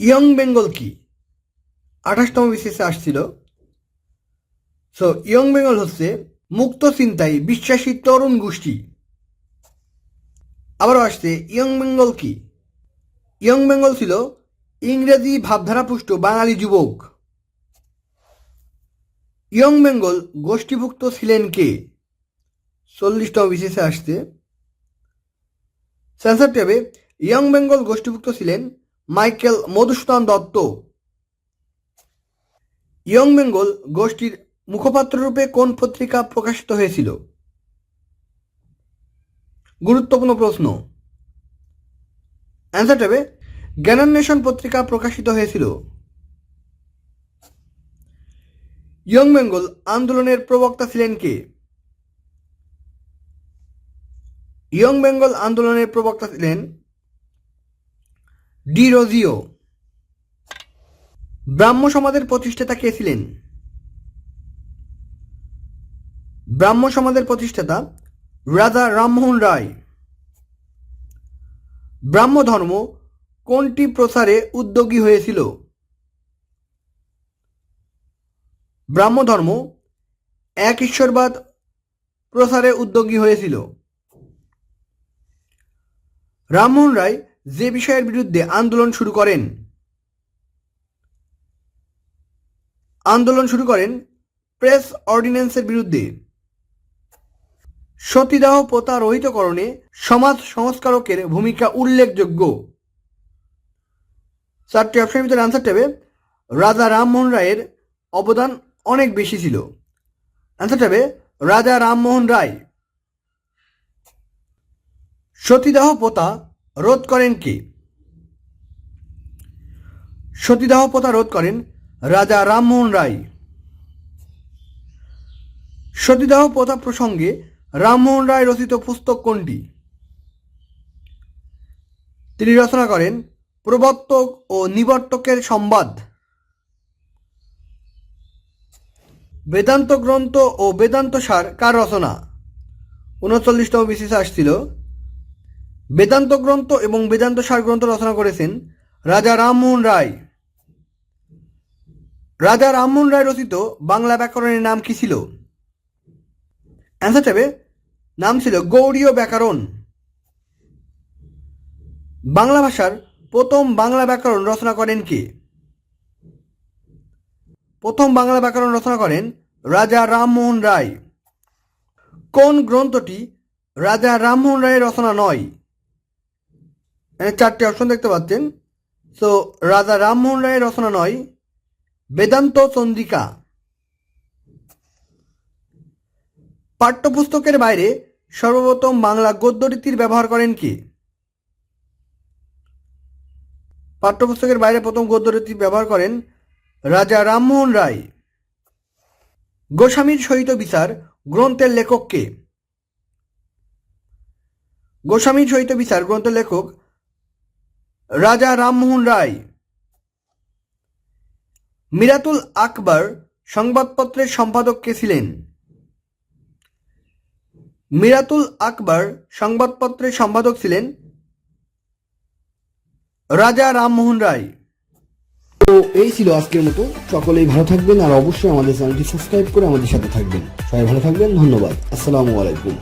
Young Bengal কি? আঠাশতম বিশেষে আসছিল। সো ইয়ং বেঙ্গল হচ্ছে মুক্ত চিন্তায় বিশ্বাসী তরুণ গোষ্ঠী। আবারও আসছে ইয়ং বেঙ্গল কি? ইয়ং বেঙ্গল ছিল ইংরেজি ভাবধারাপুষ্ট বাঙালি যুবক। ইয়ং বেঙ্গল গোষ্ঠীভুক্ত ছিলেন কে? চল্লিশতম বিশেষে আসছে। সেন্সার ট্যাবে ইয়ং বেঙ্গল গোষ্ঠীভুক্ত ছিলেন মাইকেল মধুসূদন দত্ত। ইয়ং বেঙ্গল গোষ্ঠীর মুখপাত্র রূপে কোন পত্রিকা প্রকাশিত হয়েছিল? গুরুত্বপূর্ণ প্রশ্ন। অ্যান্সার ট্যাবে জ্ঞানান্বেষণ পত্রিকা প্রকাশিত হয়েছিল। ইয়ং বেঙ্গল আন্দোলনের প্রবক্তা ছিলেন কে? ইয়ং বেঙ্গল আন্দোলনের প্রবক্তা ছিলেন ডি রোজিও ব্রাহ্ম সমাজের প্রতিষ্ঠাতা কে ছিলেন? ব্রাহ্ম সমাজের প্রতিষ্ঠাতা রাজা রামমোহন রায়। ব্রাহ্ম ধর্ম কোনটি প্রসারে উদ্যোগী হয়েছিল? ব্রাহ্ম ধর্ম এক ঈশ্বরবাদ প্রসারে উদ্যোগী হয়েছিল। রামমোহন রায় যে বিষয়ের বিরুদ্ধে আন্দোলন শুরু করেন, আন্দোলন শুরু করেন প্রেস অর্ডিন্যান্সের বিরুদ্ধে। সতীদাহ প্রথা রহিতকরণে সমাজ সংস্কারকের ভূমিকা উল্লেখযোগ্য। চারটি অপশনের ভিতরে আনসার টেবে রাজা রামমোহন রায়ের অবদান অনেক বেশি ছিল। আনসার টেবে রাজা রামমোহন রায়, সতীদাহ প্রথা রোধ করেন কে? সতীদাহ প্রথা রোধ করেন রাজা রামমোহন রায়। সতীদাহ প্রথা প্রসঙ্গে রামমোহন রায় রচিত পুস্তক কোনটি? তিনি রচনা করেন প্রবর্তক ও নিবর্তকের সংবাদ। বেদান্ত গ্রন্থ ও বেদান্ত সার কার রচনা? উনচল্লিশতম বিশেষে আসছিল। বেদান্ত গ্রন্থ এবং বেদান্ত সার গ্রন্থ রচনা করেছেন রাজা রামমোহন রায়। রাজা রামমোহন রায় রচিত বাংলা ব্যাকরণের নাম কি ছিল? অ্যান্সার নাম ছিল গৌড়ীয় ব্যাকরণ। বাংলা ভাষার প্রথম বাংলা ব্যাকরণ রচনা করেন কে? প্রথম বাংলা ব্যাকরণ রচনা করেন রাজা রামমোহন রায়। কোন গ্রন্থটি রাজা রামমোহন রায়ের রচনা নয়? এখানে চারটি অপশন দেখতে পাচ্ছেন। সো রাজা রামমোহন রায়ের রচনা নয়, বেদান্ত চন্দ্রিকা। পাঠ্যপুস্তকের বাইরে সর্বপ্রথম বাংলা গদ্যরীতির ব্যবহার করেন কি? পাঠ্যপুস্তকের বাইরে প্রথম গদ্যরীতি ব্যবহার করেন রাজা রামমোহন রায়। গোস্বামীর সহিত বিচার গ্রন্থের লেখক কে? গোস্বামীর সহিত বিচার গ্রন্থের লেখক রাজা রামমোহন রায়। মিরাতুল আকবর সংবাদপত্রের সম্পাদক কে ছিলেন? মিরাতুল আকবর সংবাদপত্রের সম্পাদক ছিলেন রাজা রামমোহন রায়। তো এই ছিল আজকের মতো। সকলেই ভালো থাকবেন আর অবশ্যই আমাদের চ্যানেলটি সাবস্ক্রাইব করে আমাদের সাথে থাকবেন। সবাই ভালো থাকবেন। ধন্যবাদ। আসসালামু আলাইকুম।